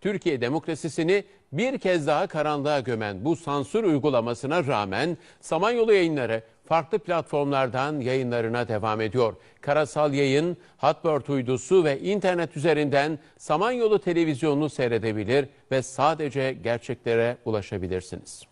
Türkiye demokrasisini bir kez daha karanlığa gömen bu sansür uygulamasına rağmen Samanyolu yayınları farklı platformlardan yayınlarına devam ediyor. Karasal Yayın, Hatbird uydusu ve internet üzerinden Samanyolu televizyonunu seyredebilir ve sadece gerçeklere ulaşabilirsiniz.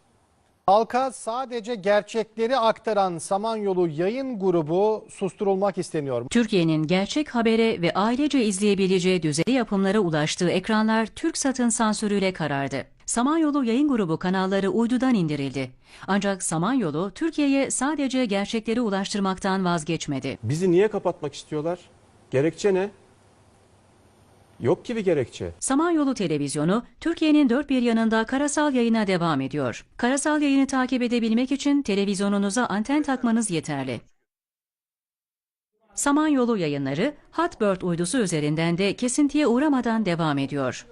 Halka sadece gerçekleri aktaran Samanyolu yayın grubu susturulmak isteniyor. Türkiye'nin gerçek habere ve ailece izleyebileceği düzeyde yapımlara ulaştığı ekranlar TürkSat'ın sansürüyle karardı. Samanyolu yayın grubu kanalları uydudan indirildi. Ancak Samanyolu Türkiye'ye sadece gerçekleri ulaştırmaktan vazgeçmedi. Bizi niye kapatmak istiyorlar? Gerekçe ne? Yok ki bir gerekçe. Samanyolu Televizyonu, Türkiye'nin dört bir yanında karasal yayına devam ediyor. Karasal yayını takip edebilmek için televizyonunuza anten takmanız yeterli. Samanyolu yayınları, Hatbird uydusu üzerinden de kesintiye uğramadan devam ediyor.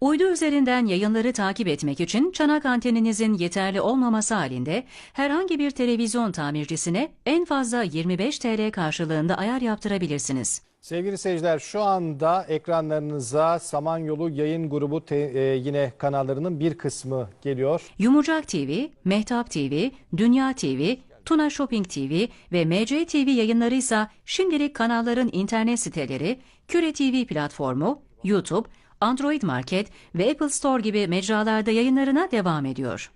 Uydu üzerinden yayınları takip etmek için çanak anteninizin yeterli olmaması halinde herhangi bir televizyon tamircisine en fazla 25 TL karşılığında ayar yaptırabilirsiniz. Sevgili seyirciler şu anda ekranlarınıza Samanyolu yayın grubu te- e, yine kanallarının bir kısmı geliyor. Yumurcak TV, Mehtap TV, Dünya TV, Tuna Shopping TV ve MC TV yayınları ise şimdilik kanalların internet siteleri, Küre TV platformu, YouTube, Android Market ve Apple Store gibi mecralarda yayınlarına devam ediyor.